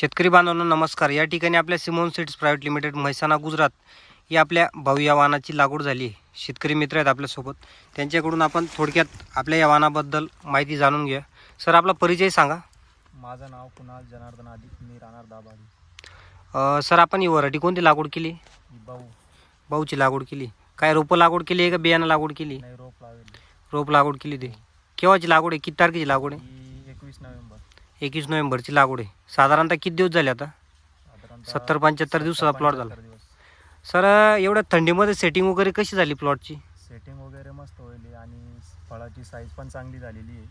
शेतकरी बांधवांनो नमस्कार. या ठिकाणी आपल्या Simon seeds private limited Mehsana Gujarat ही आपल्या भाऊ या वाहनाची लागवड झाली आहे. शेतकरी मित्र आहेत आपल्यासोबत. त्यांच्याकडून आपण थोडक्यात आपल्या या वाहनाबद्दल माहिती जाणून घेऊया. सर आपला परिचय सांगा. माझं नाव कुणाल जनार्दन आदिक. मी राहणार दाभाडी. अ, सर आपण ही वराठी कोणती लागवड केली? भाऊ. भाऊची लागवड केली. काय रोपं लागवड केली आहे का? बियाणं लागवड केली? नाही रोप लावली रोप लागवड केली ते केव्हाची लागवड आहे? किती तारखेची लागवड आहे? ही एकवीस नोव्हेंबरची लागवड आहे. साधारणतः किती दिवस झाले आता? सत्तर पंच्याहत्तर दिवसाचा प्लॉट झाला. सर एवढ्या थंडीमध्ये सेटिंग वगैरे कशी झाली प्लॉटची सेटिंग वगैरे मस्त होईल आणि फळाची साईज पण चांगली झालेली आहे.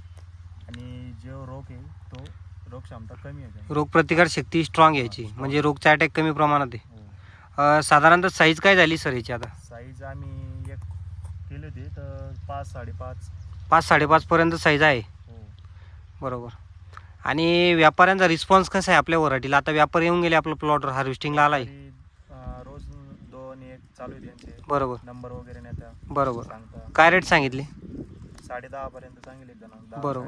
आणि जो रोग आहे तो रोग क्षमता कमी आहे रोगप्रतिकार शक्ती स्ट्रॉंग यायची म्हणजे रोगचा अटॅक कमी प्रमाणात आहे. हो. साधारणतः साईज काय झाली सर याची आता? साईज आम्ही एक केली होती तर पाच साडेपाच. पाच साडेपाचपर्यंत साईज आहे. हो. बरोबर. आणि व्यापाऱ्यांचा रिस्पॉन्स कसा आहे आपल्या वराठीला? आता व्यापारी येऊन गेले आपलं प्लॉट हार्वेस्टिंगला आला आहे तरी, अं, रोज दोन एक चालू आहे त्यांचे. बरोबर. नंबर वगैरे नेता बरोबर. सांगता काय रेट सांगितले? साडे दहा पर्यंत सांगितले दहा बरोबर.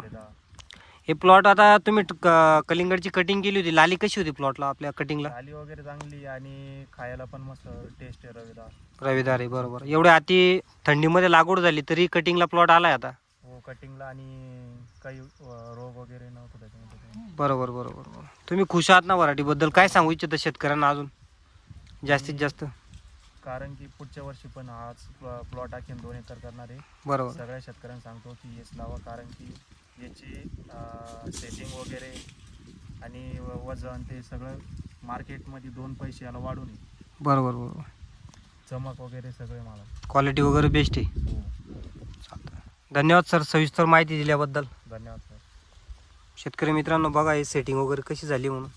हे प्लॉट आता तुम्ही ट- क- कलिंगडची कटिंग केली होती. लाली कशी होती प्लॉटला आपल्या कटिंगला आली वगैरे चांगली आणि खायला पण मस्त टेस्ट आहे रविदार. रविदार आहे बरोबर. एवढ्या अति थंडीमध्ये लागवड झाली तरी कटिंगला प्लॉट आलाय आता. कटिंगला आणि काही रोग वगैरे नव्हतं त्याच्यामध्ये. बरोबर बरोबर बरोबर. तुम्ही खुश आहात ना वराठीबद्दल काय सांगू इच्छिता शेतकऱ्यांना अजून? जास्तीत जास्त. कारण की पुढच्या वर्षी पण हाच प्लॉट आखीन दोन एकर करणार आहे. बरोबर. सगळ्या शेतकऱ्यांना सांगतो की हेच लावा कारण की याची सेटिंग वगैरे आणि वजन ते सगळं मार्केटमध्ये दोन पैसे याला वाढून. बरोबर बरोबर. चमक वगैरे सगळे मला क्वालिटी वगैरे बेस्ट आहे. हो. धन्यवाद सर सविस्तर माहिती दिल्याबद्दल. धन्यवाद सर. शेतकरी मित्रांनो बघा हे सेटिंग वगैरे कशी झाली म्हणून.